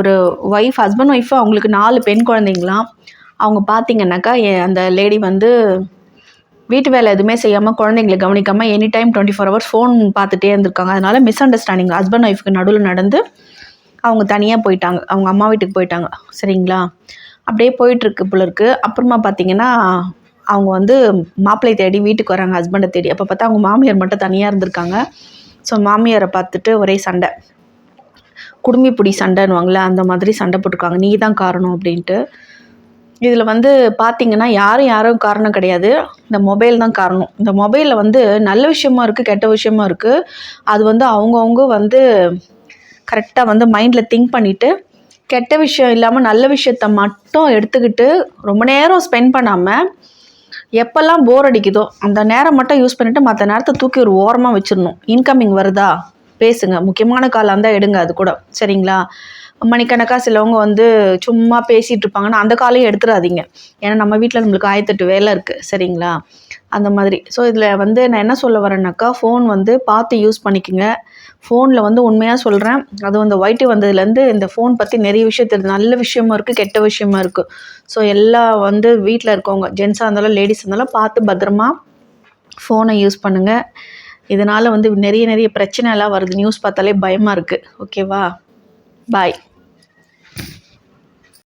ஒரு wife husband wife அவங்களுக்கு நாலு பெண் குழந்தைங்களாம். அவங்க பார்த்தீங்கன்னாக்கா அந்த லேடி வந்து வீட்டு வேலை எதுவுமே செய்யாமல் குழந்தைங்களை கவனிக்காமல் any time twenty four hours phone பார்த்துட்டே இருந்திருக்காங்க. அதனால் மிஸ் அண்டர்ஸ்டாண்டிங் ஹஸ்பண்ட் ஒய்ஃப்க்கு நடுவில் நடந்து அவங்க தனியாக போயிட்டாங்க. அவங்க அம்மா வீட்டுக்கு போயிட்டாங்க. சரிங்களா? அப்படியே போயிட்டுருக்கு போல இருக்குது அப்புறமா பார்த்தீங்கன்னா அவங்க வந்து மாப்பிள்ளை தேடி வீட்டுக்கு வராங்க ஹஸ்பண்டை தேடி. அப்போ பார்த்தா அவங்க மாமியார் மட்டும் தனியாக இருந்திருக்காங்க. ஸோ மாமியாரை பார்த்துட்டு ஒரே சண்டை. குடுமிப்பிடி சண்டைன்னுவாங்களே அந்த மாதிரி சண்டை போட்டிருக்காங்க. நீ தான் காரணம் அப்படின்ட்டு. இதில் வந்து பார்த்தீங்கன்னா யாரும் யாரும் காரணம் கிடையாது. இந்த மொபைல் தான் காரணம். இந்த மொபைலில் வந்து நல்ல விஷயமா இருக்குது கெட்ட விஷயமா இருக்குது அது வந்து அவங்கவுங்க வந்து கரெக்டாக வந்து மைண்டில் திங்க் பண்ணிவிட்டு கெட்ட விஷயம் இல்லாமல் நல்ல விஷயத்த மட்டும் எடுத்துக்கிட்டு ரொம்ப நேரம் ஸ்பெண்ட் பண்ணாமல் எப்போல்லாம் போர் அடிக்குதோ அந்த நேரம் மட்டும் யூஸ் பண்ணிவிட்டு மற்ற நேரத்தை தூக்கி ஒரு ஓரமாக வச்சிடணும். இன்கமிங் வருதா? பேசுங்க. முக்கியமான காலாக இருந்தால் எடுங்க அது கூட. சரிங்களா? மணிக்கணக்காக சிலவங்க வந்து சும்மா பேசிகிட்டு இருப்பாங்கன்னா அந்த காலையும் எடுத்துடாதீங்க ஏன்னா நம்ம வீட்டில் நம்மளுக்கு ஆயிரத்தெட்டு வேலை இருக்குது சரிங்களா? அந்த மாதிரி. ஸோ இதில் வந்து நான் என்ன சொல்ல வரேன்னாக்கா ஃபோன் வந்து பார்த்து யூஸ் பண்ணிக்கோங்க. ஃபோனில் வந்து உண்மையாக சொல்கிறேன் அதுவும் இந்த ஒய்டி வந்ததுலேருந்து இந்த ஃபோன் பற்றி நிறைய விஷயம் தெரியுது. நல்ல விஷயமும் இருக்குது கெட்ட விஷயமும் இருக்குது ஸோ எல்லா வந்து வீட்டில் இருக்கவங்க ஜென்ஸாக இருந்தாலும் லேடிஸ் இருந்தாலும் பார்த்து பத்திரமா ஃபோனை யூஸ் பண்ணுங்கள் இதனால் வந்து நிறைய நிறைய பிரச்சனை எல்லாம் வருது. நியூஸ் பார்த்தாலே பயமாக இருக்குது ஓகேவா பாய்